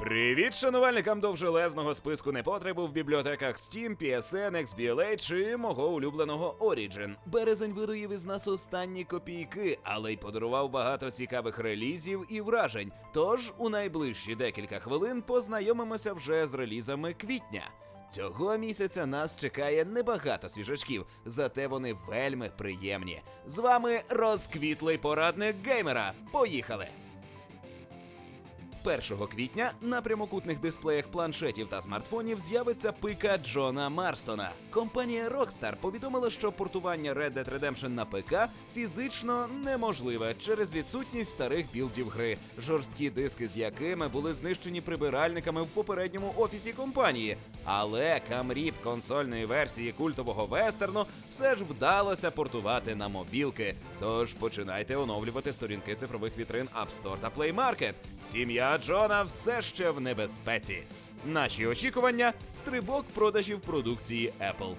Привіт шанувальникам довжелезного списку непотребу в бібліотеках Steam, PSN, XBLA чи мого улюбленого Origin. Березень видоїв із нас останні копійки, але й подарував багато цікавих релізів і вражень. Тож у найближчі декілька хвилин познайомимося вже з релізами квітня. Цього місяця нас чекає небагато свіжачків, зате вони вельми приємні. З вами розквітлий порадник геймера. Поїхали! 1 квітня на прямокутних дисплеях планшетів та смартфонів з'явиться пика Джона Марстона. Компанія Rockstar повідомила, що портування Red Dead Redemption на ПК фізично неможливе через відсутність старих білдів гри, жорсткі диски з якими були знищені прибиральниками в попередньому офісі компанії. Але камріп консольної версії культового вестерну все ж вдалося портувати на мобілки. Тож починайте оновлювати сторінки цифрових вітрин App Store та Play Market. Сім'я Джона все ще в небезпеці. Наші очікування стрибок продажів продукції Apple.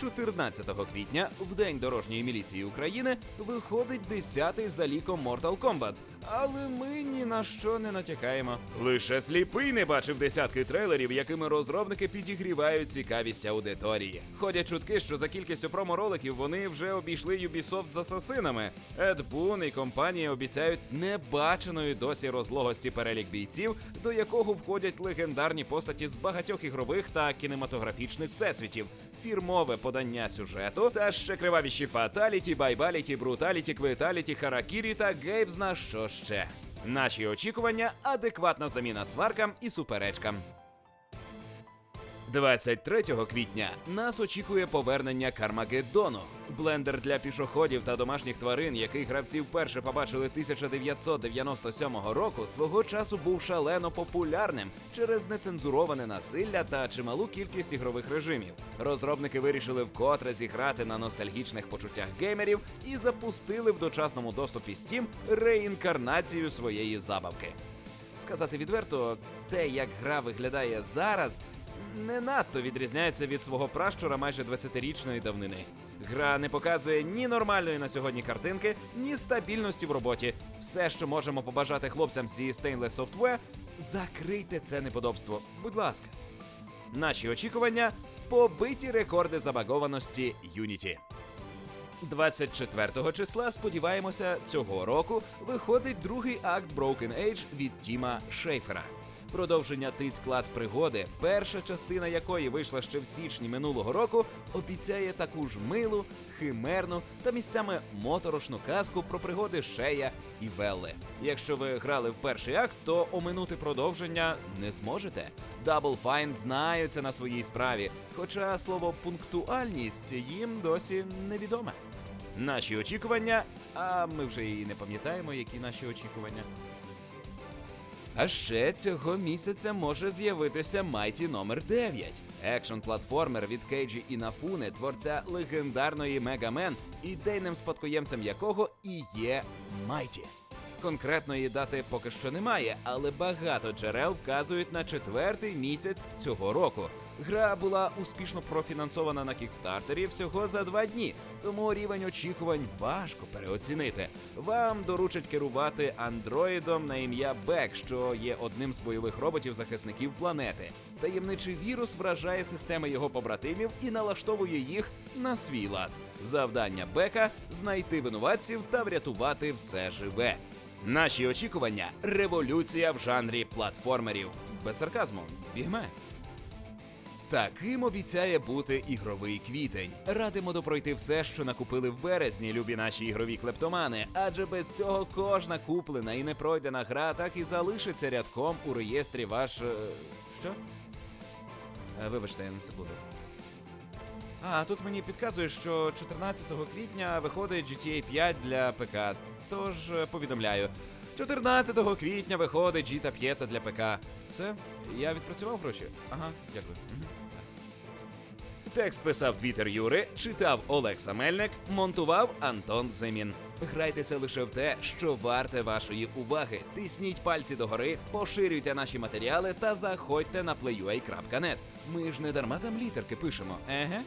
14 квітня, в день дорожньої міліції України, виходить 10-й за ліком Mortal Kombat. Але ми ні на що не натякаємо. Лише сліпий не бачив десятки трейлерів, якими розробники підігрівають цікавість аудиторії. Ходять чутки, що за кількістю промо-роликів вони вже обійшли Ubisoft з асасинами. Ед Бун і компанія обіцяють небаченої досі розлогості перелік бійців, до якого входять легендарні постаті з багатьох ігрових та кінематографічних всесвітів фірмове подання сюжету та ще кривавіші фаталіті, байбаліті, бруталіті, квиталіті, харакірі та гейбзна що ще. Наші очікування адекватна заміна сваркам і суперечкам. 23 квітня нас очікує повернення Кармагеддону. Блендер для пішоходів та домашніх тварин, який гравці вперше побачили 1997 року, свого часу був шалено популярним через нецензуроване насилля та чималу кількість ігрових режимів. Розробники вирішили вкотре зіграти на ностальгічних почуттях геймерів і запустили в дочасному доступі Steam реінкарнацію своєї забавки. Сказати відверто, те, як гра виглядає зараз, не надто відрізняється від свого пращура майже 20-річної давнини. Гра не показує ні нормальної на сьогодні картинки, ні стабільності в роботі. Все, що можемо побажати хлопцям зі Stainless Software, закрийте це неподобство. Будь ласка. Наші очікування побиті рекорди забагованості Unity. 24 числа, сподіваємося, цього року виходить другий акт Broken Age від Тіма Шейфера. Продовження тиць клац пригоди, перша частина якої вийшла ще в січні минулого року, обіцяє таку ж милу, химерну та місцями моторошну казку про пригоди Шея і Велли. Якщо ви грали в перший акт, то оминути продовження не зможете. Double Fine знаються на своїй справі, хоча слово пунктуальність їм досі невідоме. Наші очікування, а ми вже і не пам'ятаємо, які наші очікування. А ще цього місяця може з'явитися Mighty номер 9 екшн платформер від Кейджі Інафуни, творця легендарної Мегамен, ідейним спадкоємцем якого і є Mighty. Конкретної дати поки що немає, але багато джерел вказують на четвертий місяць цього року. Гра була успішно профінансована на кікстартері всього за два дні, тому рівень очікувань важко переоцінити. Вам доручать керувати андроїдом на ім'я Бек, що є одним з бойових роботів-захисників планети. Таємничий вірус вражає системи його побратимів і налаштовує їх на свій лад. Завдання Бека знайти винуватців та врятувати все живе. Наші очікування революція в жанрі платформерів. Без сарказму, бігме. Таким обіцяє бути ігровий квітень. Радимо допройти все, що накупили в березні, любі наші ігрові клептомани, адже без цього кожна куплена і не пройдена гра так і залишиться рядком у реєстрі ваш. е, Що? Е, Вибачте, я на секунду. А, тут мені підказує, що 14 квітня виходить GTA 5 для ПК. Тож е, повідомляю. 14 квітня виходить GTA 5 для ПК. Все, я відпрацював гроші? Ага, дякую. Текст писав Твіттер Юри, читав Олекса Мельник, монтував Антон Зимін. Грайтеся лише в те, що варте вашої уваги. Тисніть пальці догори, поширюйте наші матеріали та заходьте на playua.net. Ми ж не дарма там літерки пишемо, еге?